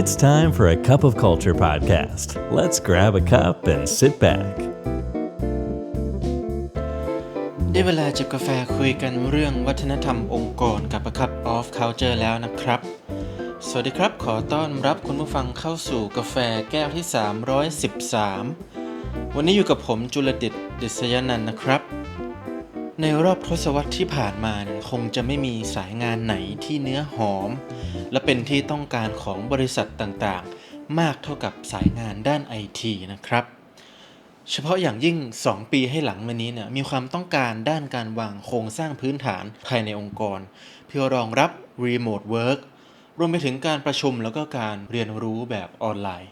It's time for a cup of culture podcast. Let's grab a cup and sit back. ได้เวลาจิบกาแฟคุยกันเรื่องวัฒนธรรมองค์กรกับ A Cup of Culture แล้วนะครับ สวัสดีครับ ขอต้อนรับคุณผู้ฟังเข้าสู่กาแฟแก้วที่ 313 วันนี้อยู่กับผมจุลดิตดิษยนันนะครับ ในรอบทศวรรษที่ผ่านมาเนี่ยคงจะไม่มีสายงานไหนที่เนื้อหอม และเป็นที่ต้องการของบริษัทต่างๆ มากเท่ากับสายงานด้านไอทีนะครับ เฉพาะอย่างยิ่ง 2 ปีให้หลังมานี้เนี่ยมีความต้องการด้านการวางโครงสร้างพื้นฐานภายในองค์กร เพื่อรองรับ Remote Work รวมไปถึงการประชุมแล้วก็การเรียนรู้แบบออนไลน์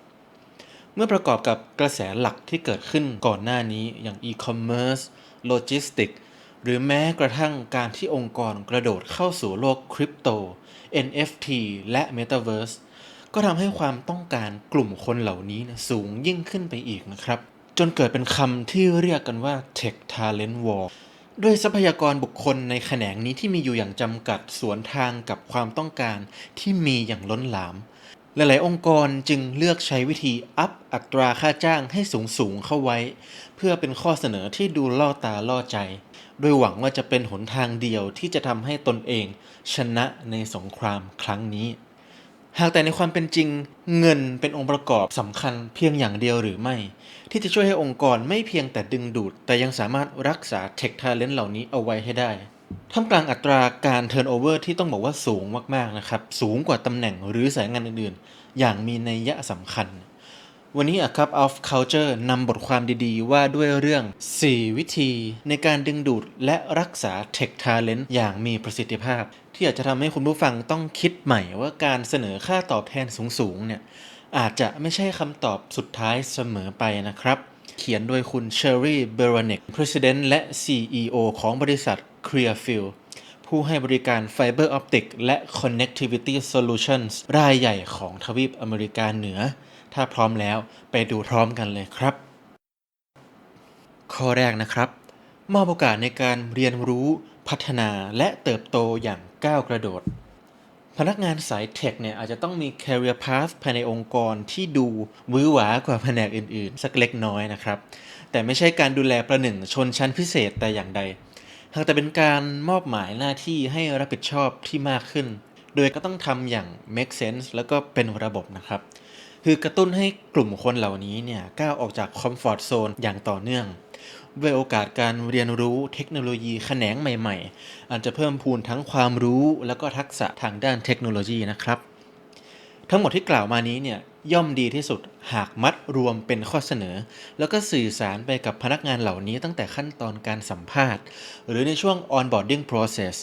เมื่อประกอบกับกระแสหลักที่เกิดขึ้นก่อนหน้านี้อย่าง e-commerce logistics หรือแม้กระทั่งการที่องค์กรกระโดดเข้าสู่โลกคริปโต NFT และ Metaverse ก็ทำให้ความต้องการกลุ่มคนเหล่านี้นะสูงยิ่งขึ้นไปอีกนะครับ จนเกิดเป็นคำที่เรียกกันว่า Tech Talent War ด้วยทรัพยากรบุคคลในแขนงนี้ที่มีอยู่อย่างจำกัดสวนทางกับความต้องการที่มีอย่างล้นหลาม หลาย ๆ องค์กรจึงเลือกใช้วิธีอัพอัตราค่าจ้างให้สูงสูง ๆ เข้าไว้ เพื่อเป็นข้อเสนอที่ดูล่อตาล่อใจ โดยหวังว่าจะเป็นหนทางเดียวที่จะทำให้ตนเองชนะในสงครามครั้งนี้ หากแต่ในความเป็นจริงเงินเป็นองค์ประกอบสำคัญเพียงอย่างเดียวหรือไม่ ที่จะช่วยให้องค์กรไม่เพียงแต่ดึงดูด แต่ยังสามารถรักษาเทคทาเลนต์เหล่านี้เอาไว้ให้ได้ ท่ามกลางอัตราการเทิร์นโอเวอร์ที่ต้องบอกว่าสูงมากๆนะครับ สูงกว่าตำแหน่งหรือสายงานอื่นๆ อย่างมีนัยยะสำคัญ วันนี้ A Cup of Culture นำบทความดีๆ ว่าด้วยเรื่อง 4 วิธีในการดึงดูดและรักษา Tech Talent อย่างมีประสิทธิภาพ ที่อาจจะทำให้คุณผู้ฟังต้องคิดใหม่ว่าการเสนอค่าตอบแทนสูงๆเนี่ยอาจจะไม่ใช่คำตอบสุดท้ายเสมอไปนะครับ เขียนโดยคุณเชอรี่เบรเนก President และ CEO ของบริษัท Clearfield ผู้ให้บริการ Fiber Optic และ Connectivity Solutions รายใหญ่ของทวีปอเมริกาเหนือ ถ้าพร้อมแล้วไปดูพร้อมกันเลยครับ ข้อแรกนะครับ มอบโอกาสในการเรียนรู้พัฒนาและเติบโตอย่างก้าวกระโดด พนักงานสายเทคเนี่ยอาจจะต้องมี career path ภายในองค์กรที่ดูวื้อหวากว่าแผนกอื่นๆ สักเล็กน้อยนะครับ แต่ไม่ใช่การดูแลประหนึ่งชนชั้นพิเศษแต่อย่างใด หากแต่เป็นการมอบหมายหน้าที่ให้รับผิดชอบที่มากขึ้น โดยก็ต้องทำอย่าง make sense แล้วก็เป็นระบบนะครับ คือกระตุ้นให้กลุ่มคนเหล่านี้เนี่ยก้าวออกจากคอมฟอร์ทโซนอย่างต่อเนื่องด้วยโอกาสการเรียนรู้เทคโนโลยีแขนงใหม่ ๆ อาจจะเพิ่มพูนทั้งความรู้ แล้วก็ทักษะทางด้านเทคโนโลยีนะครับ ทั้งหมดที่กล่าวมานี้เนี่ย ย่อมดีที่สุดหากมัดรวมเป็นข้อเสนอ แล้วก็สื่อสารไปกับพนักงานเหล่านี้ตั้งแต่ขั้นตอนการสัมภาษณ์ หรือในช่วง onboarding process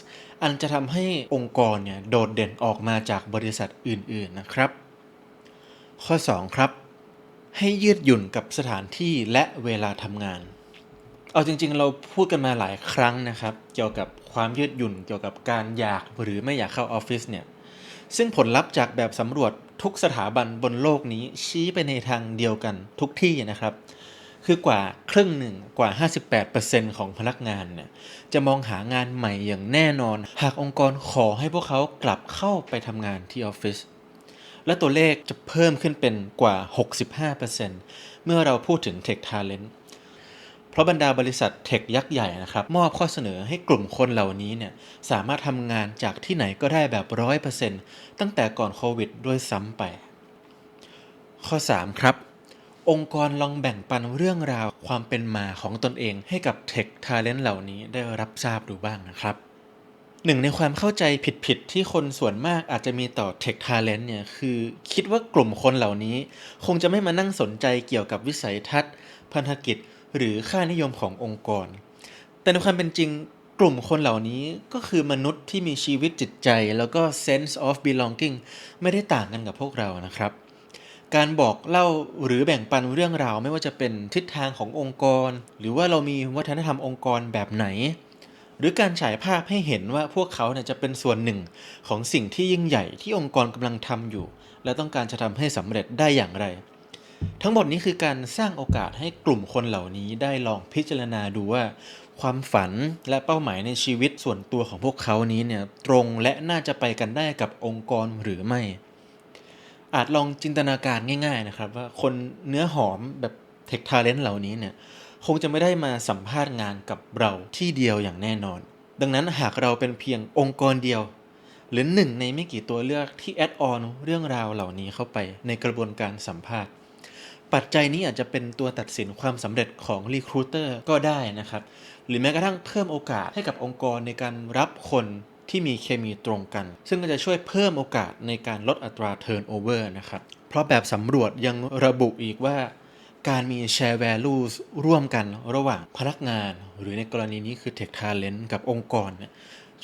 อันจะทำให้องค์กรเนี่ยโดดเด่นออกมาจากบริษัทอื่นๆนะครับ ข้อ 2 ครับ ให้ยืดหยุ่นกับสถานที่และเวลาทำงาน เอาจริงๆ เราพูดกันมาหลายครั้งนะครับ เกี่ยวกับความยืดหยุ่นเกี่ยวกับการอยากหรือไม่อยากเข้าออฟฟิศเนี่ย ซึ่งผลลัพธ์จากแบบสำรวจทุกสถาบันบนโลกนี้ชี้ไปในทางเดียวกันทุกที่นะครับ คือกว่าครึ่งหนึ่งกว่า 58%ของพนักงานเนี่ยจะมองหางานใหม่อย่างแน่นอน หากองค์กรขอให้พวกเขากลับเข้าไปทำงานที่ออฟฟิศและตัวเลขจะเพิ่มขึ้นเป็นกว่า 65%เมื่อเราพูดถึง Tech Talent เพราะบรรดาบริษัทเทคยักษ์ใหญ่นะครับมอบข้อเสนอให้กลุ่มคนเหล่านี้เนี่ยสามารถทำงานจากที่ไหนก็ได้แบบร้อยเปอร์เซนต์ตั้งแต่ก่อนโควิดด้วยซ้ำไป ข้อ 3 ครับ องค์กรลองแบ่งปันเรื่องราวความเป็นมาของตนเองให้กับเทคทาเลนต์เหล่านี้ได้รับทราบดูบ้างนะครับหนึ่งในความเข้าใจผิดๆ ที่คนส่วนมากอาจจะมีต่อ Tech Talent เนี่ยคือคิดว่ากลุ่มคนเหล่านี้ คงจะไม่มานั่งสนใจเกี่ยวกับวิสัยทัศน์ พันธกิจ หรือค่านิยมขององค์กร แต่ในความเป็นจริงกลุ่มคนเหล่านี้ก็คือมนุษย์ที่มีชีวิตจิตใจ แล้วก็ sense of belonging ไม่ได้ต่างกันกับพวกเรานะครับ การบอกเล่าหรือแบ่งปันเรื่องราว ไม่ว่าจะเป็นทิศทางขององค์กร หรือว่าเรามีวัฒนธรรมองค์กรแบบไหน หรือการฉายภาพให้เห็นว่าพวกเขาเนี่ยจะเป็นส่วนหนึ่งของสิ่งที่ยิ่งใหญ่ที่องค์กรกำลังทำอยู่ และต้องการจะทำให้สำเร็จได้อย่างไร ทั้งหมดนี้คือการสร้างโอกาสให้กลุ่มคนเหล่านี้ได้ลองพิจารณาดูว่า ความฝันและเป้าหมายในชีวิตส่วนตัวของพวกเขานี้เนี่ยตรงและน่าจะไปกันได้กับองค์กรหรือไม่ อาจลองจินตนาการง่าย ๆนะครับ ว่าคนเนื้อหอมแบบเทคทาเลนต์เหล่านี้เนี่ยคงจะไม่ได้มาสัมภาษณ์งานกับเราที่เดียวอย่างแน่นอน ดังนั้นหากเราเป็นเพียงองค์กรเดียว หรือหนึ่งในไม่กี่ตัวเลือกที่แอดออนเรื่องราวเหล่านี้เข้าไปในกระบวนการสัมภาษณ์ ปัจจัยนี้อาจจะเป็นตัวตัดสินความสำเร็จของรีครูเตอร์ก็ได้นะครับ หรือแม้กระทั่งเพิ่มโอกาสให้กับองค์กรในการรับคนที่มีเคมีตรงกัน ซึ่งก็จะช่วยเพิ่มโอกาสในการลดอัตรา turnover นะครับ เพราะแบบสำรวจยังระบุอีกว่า การมี share values ร่วมกันระหว่างพนักงาน หรือในกรณีนี้คือ tech talent กับองค์กร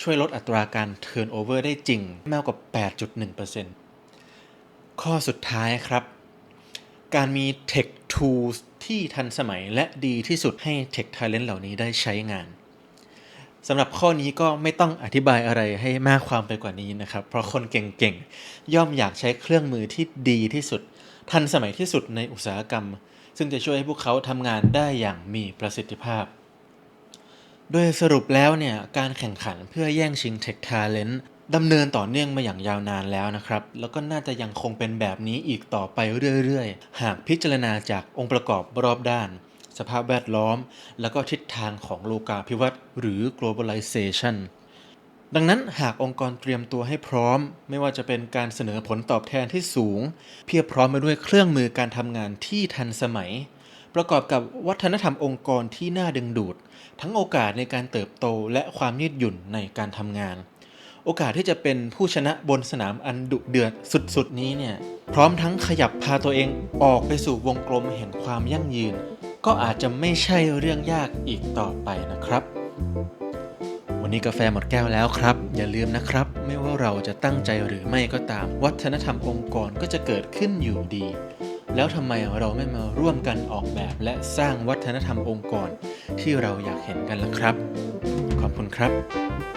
ช่วยลดอัตราการ turnover ได้จริงมากกว่า 8.1%ข้อสุดท้ายครับ การมี Tech Tools ที่ทันสมัยและดีที่สุดให้ Tech Talent เหล่านี้ได้ใช้งานสำหรับข้อนี้ก็ไม่ต้องอธิบายอะไรให้มากความไปกว่านี้นะครับ เพราะคนเก่งๆ ย่อมอยากใช้เครื่องมือที่ดีที่สุด ทันสมัยที่สุดในอุตสาหกรรม ซึ่งจะช่วยให้พวกเขาทำงานได้อย่างมีประสิทธิภาพ โดยสรุปแล้วเนี่ย การแข่งขันเพื่อแย่งชิง Tech Talent ดำเนินต่อเนื่องมาอย่างยาวนานแล้วนะครับ แล้วก็น่าจะยังคงเป็นแบบนี้อีกต่อไปเรื่อยๆ หากพิจารณาจากองค์ประกอบรอบด้าน สภาพแวดล้อม แล้วก็ทิศทางของโลกาภิวัตน์หรือ globalization ดังนั้นหากองค์กรเตรียมตัวให้พร้อม ไม่ว่าจะเป็นการเสนอผลตอบแทนที่สูง เพียบพร้อมไปด้วยเครื่องมือการทำงานที่ทันสมัย ประกอบกับวัฒนธรรมองค์กรที่น่าดึงดูด ทั้งโอกาสในการเติบโตและความยืดหยุ่นในการทำงาน โอกาสที่จะเป็นผู้ชนะบนสนามอันดุเดือดสุดๆนี้เนี่ยพร้อมทั้งขยับพาตัวเองออกไปสู่วงกลมแห่งความยั่งยืน ก็อาจจะไม่ใช่เรื่องยากอีกต่อไปนะครับ วันนี้กาแฟหมดแก้วแล้วครับ อย่าลืมนะครับ ไม่ว่าเราจะตั้งใจหรือไม่ก็ตาม วัฒนธรรมองค์กรก็จะเกิดขึ้นอยู่ดี แล้วทำไมเราไม่มาร่วมกันออกแบบและสร้างวัฒนธรรมองค์กร ที่เราอยากเห็นกันล่ะครับ ขอบคุณครับ